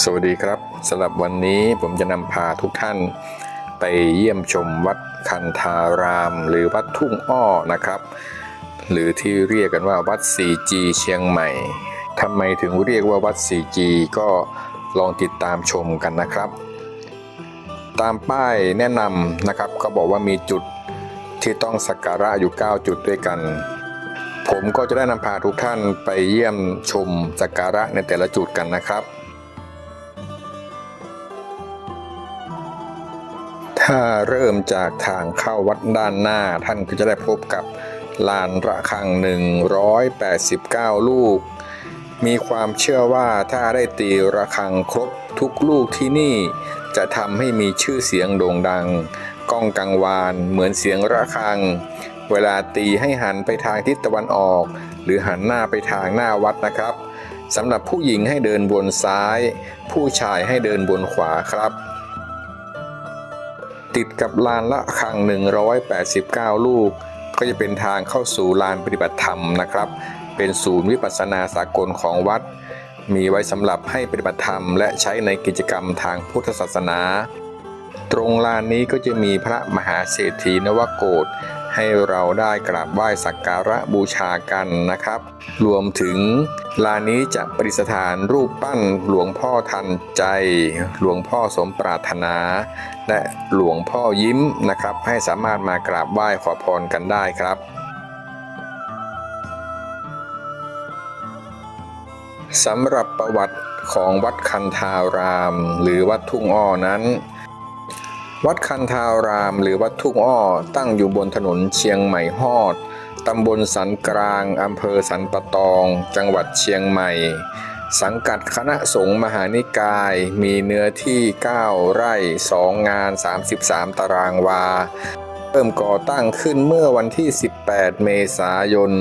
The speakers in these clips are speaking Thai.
สวัสดีครับสำหรับวันนี้ผมจะนำพาทุกท่าน ไปเยี่ยมชมวัดคันธาราม หรือวัดทุ่งอ้อนะครับ หรือที่เรียกกันว่าวัด 4G เชียงใหม่ทำไมถึงเรียกว่าวัด 4G ก็ลองติดตามชมกันนะครับ ตามป้ายแนะนำนะครับ ก็บอกว่ามีจุดที่ต้องสักการะอยู่ 9 จุดด้วยกัน ผมก็จะได้นำพาทุกท่านไปเยี่ยมชมสักการะในแต่ละจุดกันนะครับ ถ้าเริ่มจากทางเข้าวัดด้านหน้าท่านก็จะได้พบกับลานระฆัง 189 ลูก มีความเชื่อว่าถ้าได้ตีระฆังครบทุกลูกที่นี่ จะทำให้มีชื่อเสียงโด่งดัง ก้องกังวานเหมือนเสียงระฆัง เวลาตีให้หันไปทางทิศตะวันออก หรือหันหน้าไปทางหน้าวัดนะครับสำหรับผู้หญิงให้เดินบนซ้าย ผู้ชายให้เดินบนขวาครับ ติดกับลานละคัง 189 ลูก ก็จะเป็นทางเข้าสู่ลานปฏิบัติธรรมนะครับ เป็นศูนย์วิปัสสนาสากลของวัด มีไว้สำหรับให้ปฏิบัติธรรม และใช้ในกิจกรรมทางพุทธศาสนา ตรงลานนี้ก็จะมีพระมหาเศรษฐีนวโกฏให้เราได้กราบไหว้สักการะบูชากันนะครับ รวมถึงลานนี้จะประดิษฐานรูปปั้นหลวงพ่อทันใจ หลวงพ่อสมปรารถนา และหลวงพ่อยิ้มนะครับ ให้สามารถมากราบไหว้ขอพรกันได้ครับสำหรับประวัติของวัดคันธาราม หรือวัดทุ่งอ้อนั้น วัดคันธารามหรือวัดทุ่งอ้อตั้งอยู่บนถนนเชียงใหม่ฮอด ตำบลสันกลาง อำเภอสันปะตอง จังหวัดเชียงใหม่ สังกัดคณะสงฆ์มหานิกาย มีเนื้อที่ 9 ไร่ 2 งาน 33 ตารางวา เริ่มก่อตั้งขึ้นเมื่อวันที่ 18 เมษายน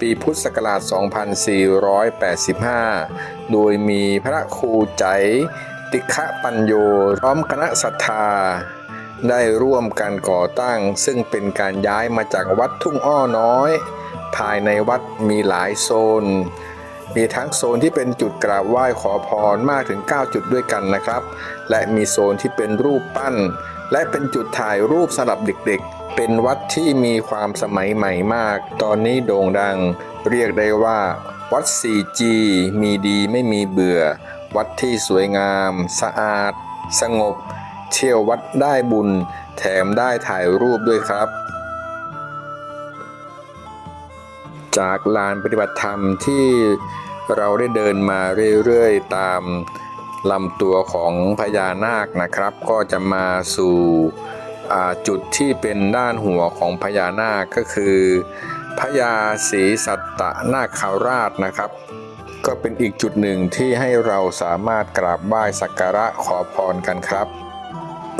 ปีพุทธศักราช 2485 โดยมีพระครูใจติฆะปัญโยพร้อมคณะศรัทธา ได้ร่วมกันก่อตั้ง ซึ่งเป็นการย้ายมาจากวัดทุ่งอ้อน้อย ภายในวัดมีหลายโซน มีทั้งโซนที่เป็นจุดกราบไหว้ขอพรมากถึง 9 จุดด้วยกันนะครับ และมีโซนที่เป็นรูปปั้น และเป็นจุดถ่ายรูปสำหรับเด็กๆ เป็นวัดที่มีความสมัยใหม่มาก ตอนนี้โด่งดัง เรียกได้ว่า วัด 4G มีดีไม่มีเบื่อ วัดที่สวยงาม สะอาด สงบ เที่ยววัดได้บุญ แถมได้ถ่ายรูปด้วยครับ จากลานปฏิบัติธรรมที่เราได้เดินมาเรื่อยๆ ตามลำตัวของพญานาคนะครับ ก็จะมาสู่จุดที่เป็นด้านหัวของพญานาคก็คือพญาศรีสัตตนาคาราชนะครับ ก็เป็นอีกจุดหนึ่งที่ให้เราสามารถกราบไหว้สักการะขอพรกันครับ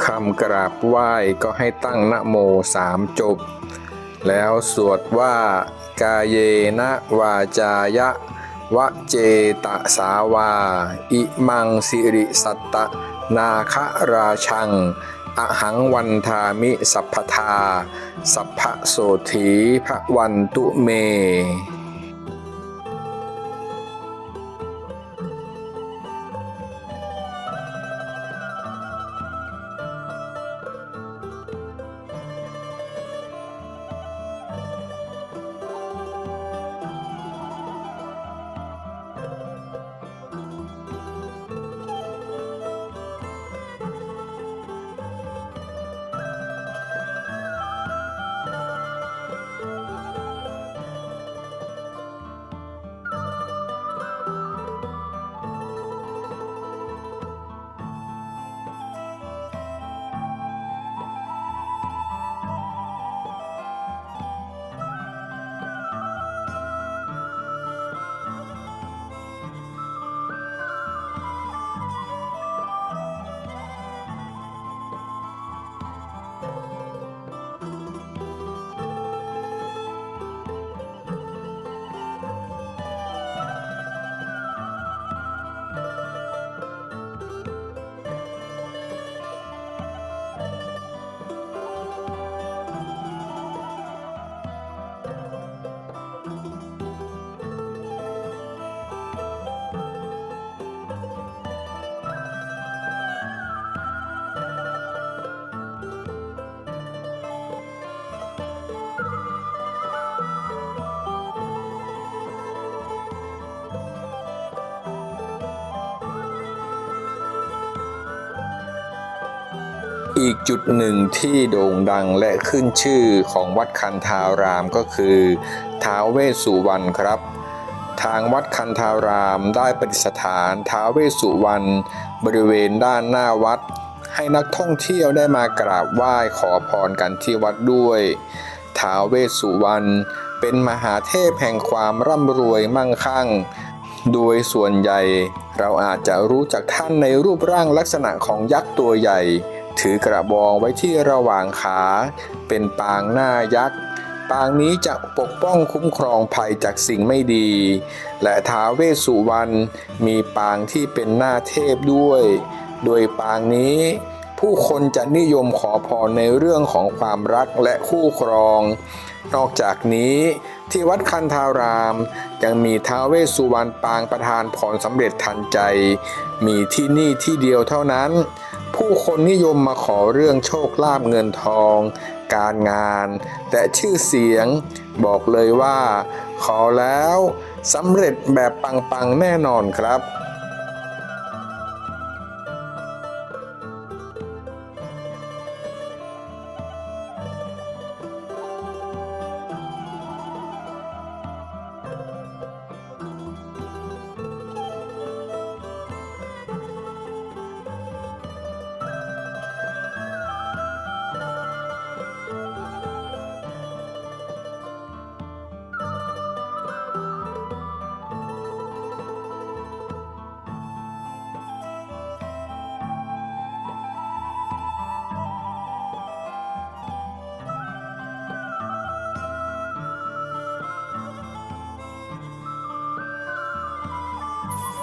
คำกราบไหว้ก็ให้ตั้งนะโมสามจบ แล้วสวดว่ากาเยนะวาจายะวะเจตสาวา อิมังสิริสัตตนาคราชัง อหังวันทามิสัพพทา สัพพโสถีพระวันตุเม อีกจุดหนึ่งที่โด่งดังและขึ้นชื่อของวัดคันธารามก็คือท้าวเวสสุวรรณครับ ทางวัดคันธารามได้ประดิษฐานท้าวเวสสุวรรณบริเวณด้านหน้าวัด ให้นักท่องเที่ยวได้มากราบไหว้ขอพรกันที่วัดด้วยท้าวเวสสุวรรณเป็นมหาเทพแห่งความร่ำรวยมั่งคั่ง โดยส่วนใหญ่เราอาจจะรู้จักท่านในรูปร่างลักษณะของยักษ์ตัวใหญ่ ถือกระบองไว้ที่ระหว่างขา เป็นปางหน้ายักษ์ ปางนี้จะปกป้องคุ้มครองภัยจากสิ่งไม่ดี และท้าวเวสสุวรรณมีปางที่เป็นหน้าเทพด้วย โดยปางนี้ผู้คนจะนิยมขอพรในเรื่องของความรักและคู่ครอง นอกจากนี้ที่วัดคันธาราม ยังมีท้าวเวสสุวรรณปางประทานพรสำเร็จทันใจ มีที่นี่ที่เดียวเท่านั้น ผู้คนนิยมมาขอเรื่องโชคลาภเงินทอง การงานและชื่อเสียง บอกเลยว่า ขอแล้วสำเร็จแบบปังๆแน่นอนครับ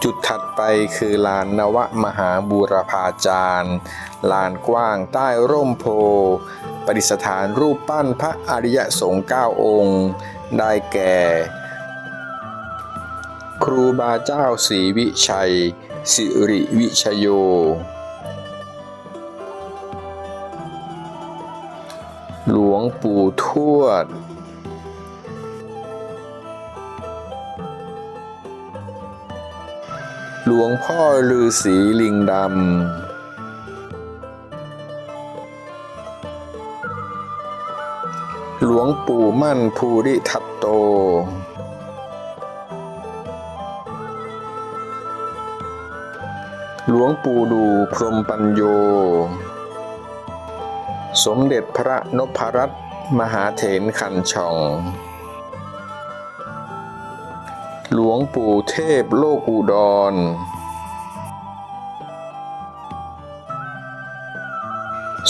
จุดถัดไปคือลานนวมหาบูรพาจารย์ ลานกว้างใต้ร่มโพธิ์ประดิษฐานรูปปั้นพระอริยสงฆ์เก้าองค์ ได้แก่ ครูบาเจ้าศรีวิชัย สิริวิชโย หลวงปู่ทวด หลวงพ่อฤาษีลิงดำหลวงปู่มั่นภูริทัตโต หลวงปู่ดูพรหมปัญโย สมเด็จพระนพรัตน์มหาเถรขันช่อง วงปู่เทพโลกอุดร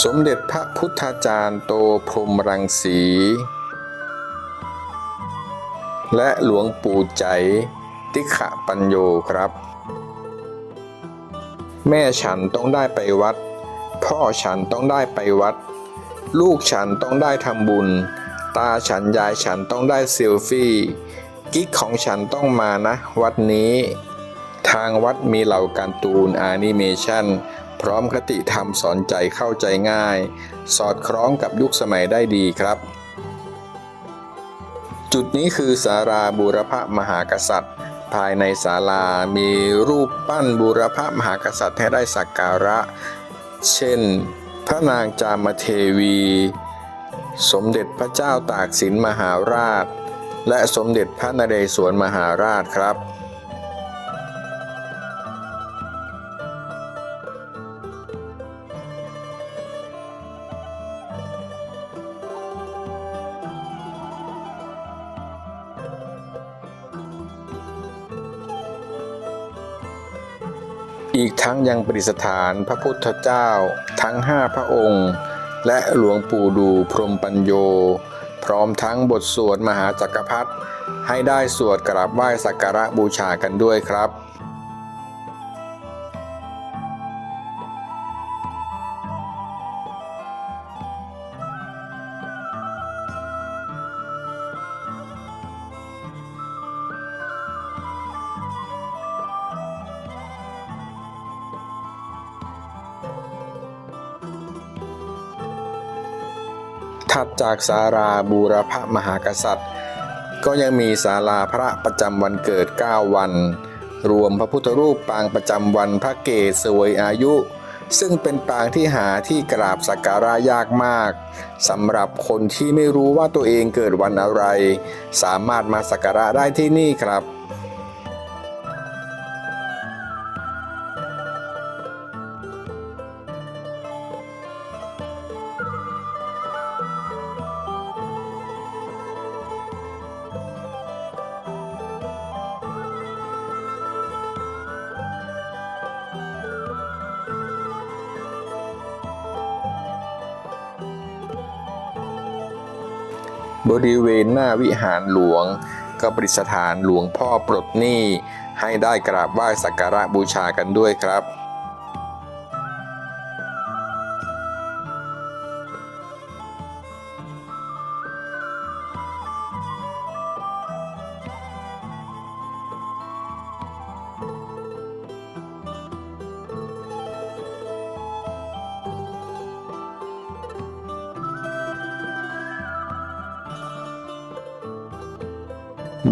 สมเด็จพระพุทธาจารย์โตพรมรังสี และหลวงปู่ใจ ติขะปัญโยครับ แม่ฉันต้องได้ไปวัด พ่อฉันต้องได้ไปวัด ลูกฉันต้องได้ทำบุญ ตาฉันยายฉันต้องได้เซลฟี่ กิ๊กของฉันต้องมานะ วัดนี้ ทางวัดมีเหล่าการ์ตูนแอนิเมชันพร้อมคติธรรมสอนใจเข้าใจง่าย สอดคล้องกับยุคสมัยได้ดีครับ จุดนี้คือศาลาบูรพมหากษัตริย์ ภายในศาลามีรูปปั้นบูรพมหากษัตริย์ให้ได้สักการะ เช่น พระนางจามเทวี สมเด็จพระเจ้าตากสินมหาราช และสมเด็จพระนเรศวรมหาราชครับ อีกทั้งยังประดิษฐานพระพุทธเจ้าทั้งห้าพระองค์ และหลวงปู่ดูพรหมปัญโย ร้อมทั้งบทสวดมหาจักรพรรดิให้ได้สวดกราบไหว้สักการะบูชากันด้วยครับ ถัดจากศาลาบูรพมหากษัตริย์ ก็ยังมีศาลาพระประจำวันเกิด 9 วัน รวมพระพุทธรูปปางประจำวันพระเกศสวยอายุ ซึ่งเป็นปางที่หาที่กราบสักการะยากมากสำหรับคนที่ไม่รู้ว่าตัวเองเกิดวันอะไร สามารถมาสักการะได้ที่นี่ครับ บริเวณหน้าวิหารหลวง ก็ประดิษฐานหลวงพ่อปลดหนี้ ให้ได้กราบไหว้สักการะบูชากันด้วยครับ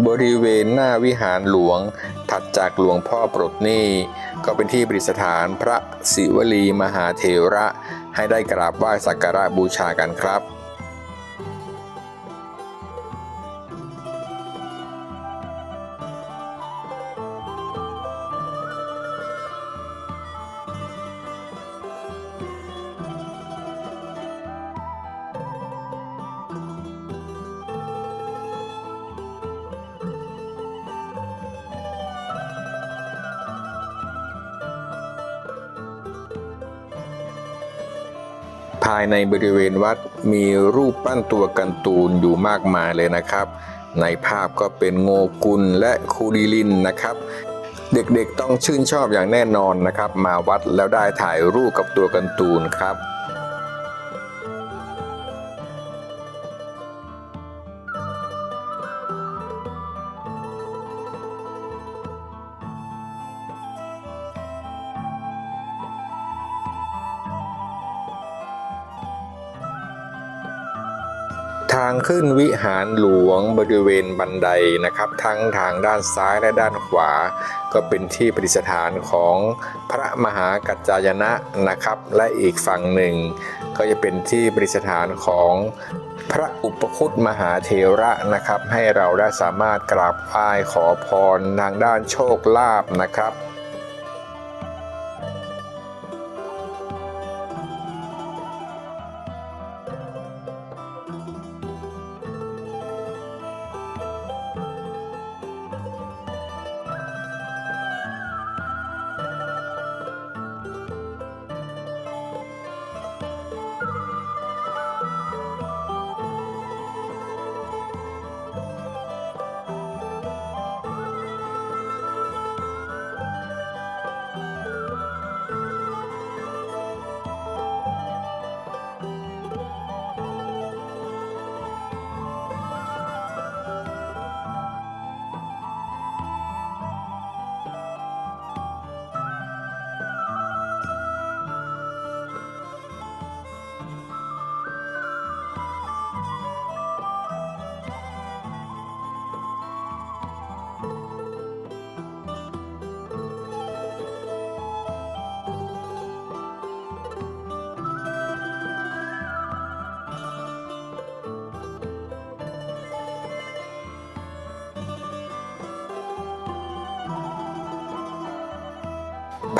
บริเวณหน้าวิหารหลวง ถัดจากหลวงพ่อปลดหนี้ก็เป็นที่ประดิษฐานพระศิวลีมหาเถระ ให้ได้กราบไหว้สักการะบูชากันครับ ภายในบริเวณวัดมีรูปปั้นตัวกันตูนอยู่มากมายเลยนะครับ ในภาพก็เป็นโงกุลและคูดิลินนะครับ เด็กๆต้องชื่นชอบอย่างแน่นอนนะครับ มาวัดแล้วได้ถ่ายรูปกับตัวกันตูนครับ ขึ้นวิหารหลวงบริเวณบันไดนะครับ ทั้งทางด้านซ้ายและด้านขวา ก็เป็นที่ประดิษฐานของพระมหากัจจายนะนะครับ และอีกฝั่งหนึ่ง ก็จะเป็นที่ประดิษฐานของพระอุปคุตมหาเทระนะครับ ให้เราได้สามารถกราบไหว้ขอพรทางด้านโชคลาภนะครับ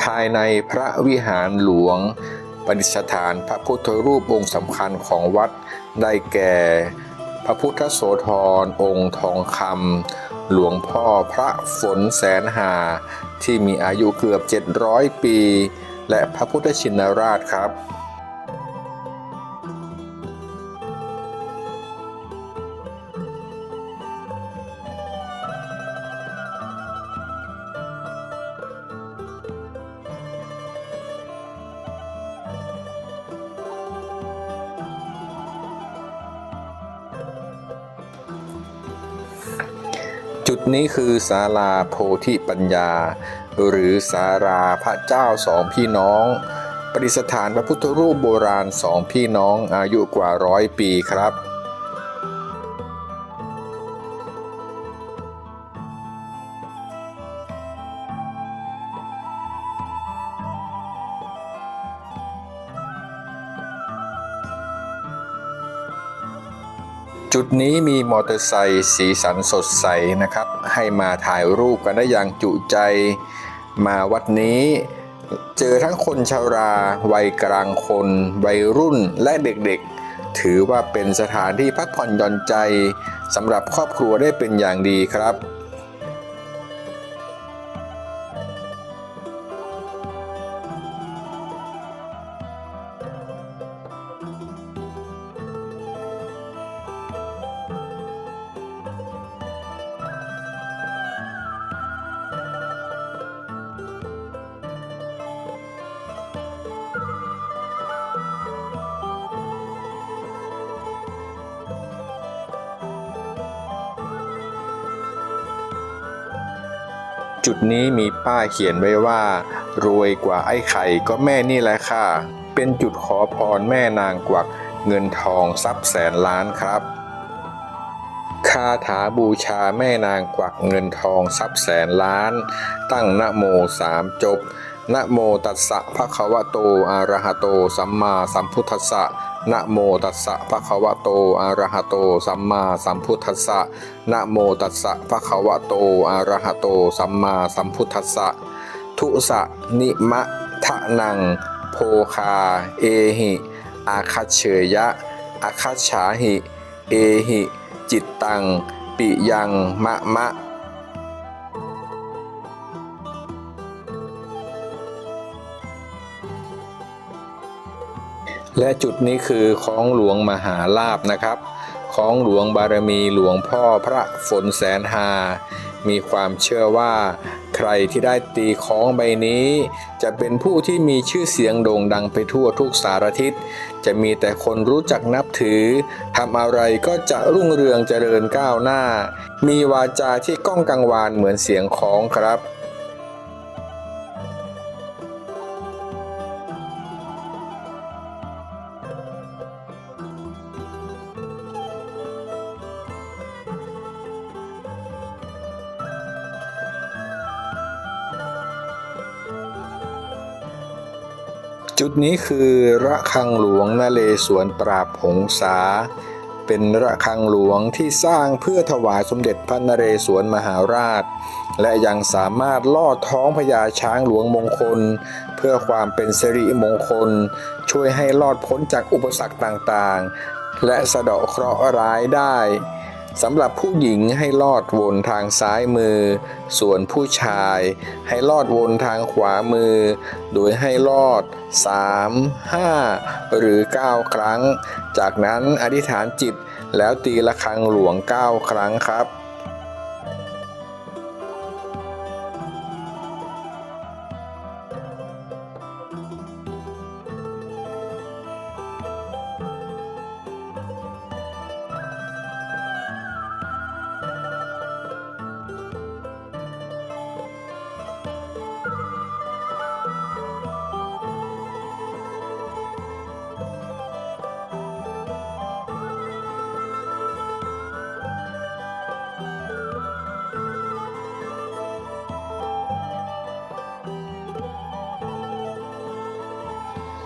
ภายในพระวิหารหลวงประดิษฐานพระพุทธรูปองค์สำคัญของวัดได้แก่ พระพุทธโสธรองค์ทองคำหลวงพ่อพระฝนแสนหา ที่มีอายุเกือบ 700 ปี และพระพุทธชินราชครับ จุดนี้คือศาลาโพธิปัญญา หรือศาลาพระเจ้าสองพี่น้องประดิษฐานพระพุทธรูปโบราณสองพี่น้องอายุกว่าร้อยปีครับ จุดนี้มีมอเตอร์ไซค์สีสันสดใสนะครับ ให้มาถ่ายรูปกันได้อย่างจุใจมาวัดนี้ เจอทั้งคนชราวัยกลางคนวัยรุ่นและเด็กๆ ถือว่าเป็นสถานที่พักผ่อนหย่อนใจสำหรับครอบครัวได้เป็นอย่างดีครับ จุดนี้มีป้ายเขียนไว้ว่า รวยกว่าไอ้ไข่ก็แม่นี่แหละค่ะ เป็นจุดขอพรแม่นางกวักเงินทองทรัพย์แสนล้านครับคาถาบูชาแม่นางกวักเงินทองทรัพย์แสนล้าน ตั้งนโมสามจบ นะโมตัสสะภะคะวะโตอะระหะโต สัมมาสัมพุทธัสสะนะโมตัสสะภะคะวะโตอะระหะโต สัมมาสัมพุทธัสสะนะโมตัสสะภะคะวะโตอะระหะโต สัมมาสัมพุทธัสสะ ทุสะนิมะทะนัง โพคา เอหิ อาคัจเฉยะ อาคัจฉาหิ เอหิ จิตตัง ปิยัง มะมะ และจุดนี้คือของหลวงมหาลาบนะครับของหลวงบารมีหลวงพ่อพระฝนแสนหา มีความเชื่อว่า ใครที่ได้ตีของใบนี้ จะเป็นผู้ที่มีชื่อเสียงโด่งดังไปทั่วทุกสารทิศ จะมีแต่คนรู้จักนับถือทำอะไรก็จะรุ่งเรืองเจริญก้าวหน้า มีวาจาที่ก้องกังวานเหมือนเสียงของครับ จุดนี้คือระฆังหลวงนเลสวนปราบหงษา เป็นระฆังหลวงที่สร้างเพื่อถวายสมเด็จพระนเรศวรมหาราช และยังสามารถลอดท้องพญาช้างหลวงมงคล เพื่อความเป็นสิริมงคล ช่วยให้รอดพ้นจากอุปสรรคต่างๆ และสะเดาะเคราะห์ร้ายได้ สำหรับผู้หญิงให้ลอดวนทางซ้ายมือ ส่วนผู้ชายให้ลอดวนทางขวามือ โดยให้ลอด 3 5 หรือ 9 ครั้ง จากนั้นอธิษฐานจิตแล้วตีระฆังหลวง 9 ครั้งครับ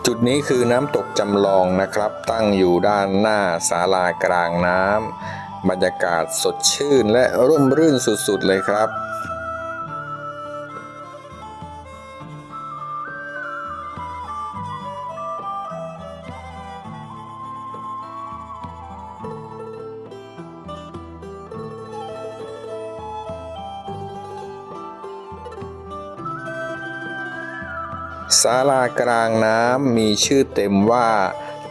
จุดนี้คือน้ำตกจำลองนะครับ ตั้งอยู่ด้านหน้าศาลากลางน้ำบรรยากาศสดชื่นและร่มรื่นสุดๆเลยครับ ศาลากลางน้ำมีชื่อเต็มว่า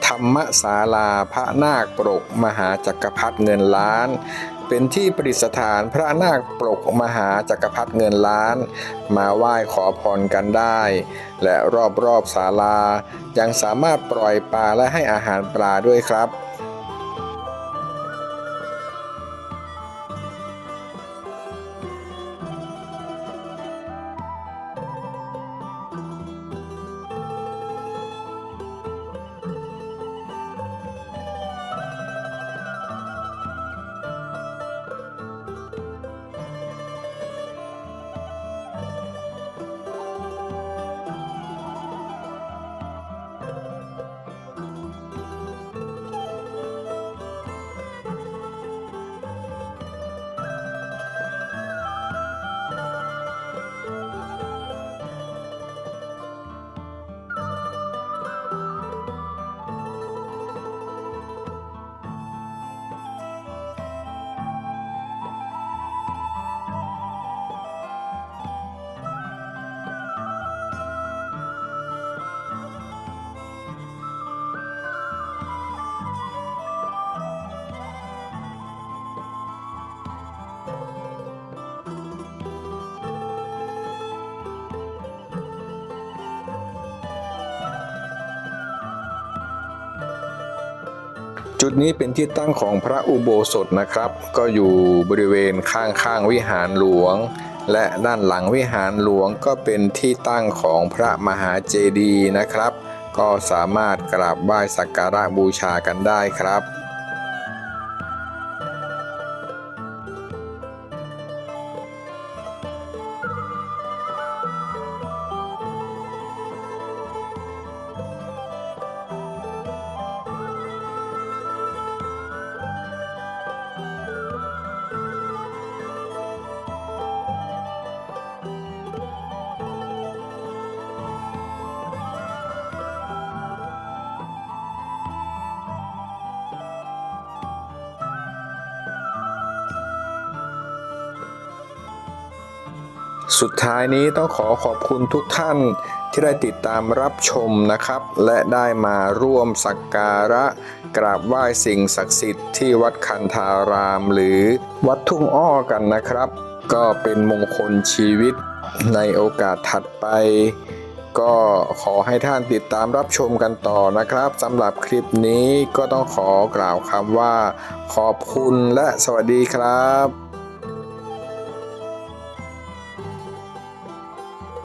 ธรรมศาลาพระนาคปรกมหาจักรพรรดิเงินล้าน เป็นที่ประดิษฐานพระนาคปรกมหาจักรพรรดิเงินล้าน มาไหว้ขอพรกันได้ และรอบๆศาลายังสามารถปล่อยปลาและให้อาหารปลาด้วยครับ จุดนี้เป็นที่ตั้งของพระอุโบสถนะครับ ก็อยู่บริเวณข้างๆวิหารหลวง และด้านหลังวิหารหลวงก็เป็นที่ตั้งของพระมหาเจดีย์นะครับ ก็สามารถกราบไหว้สักการะบูชากันได้ครับ สุดท้ายนี้ต้องขอขอบคุณทุกท่านที่ได้ติดตามรับชมนะครับ และได้มาร่วมสักการะกราบไหว้สิ่งศักดิ์สิทธิ์ที่วัดคันธาราม หรือวัดทุ่งอ้อกันนะครับ ก็เป็นมงคลชีวิตในโอกาสถัดไป ก็ขอให้ท่านติดตามรับชมกันต่อนะครับสำหรับคลิปนี้ก็ต้องขอกล่าวคำว่า ขอบคุณและสวัสดีครับ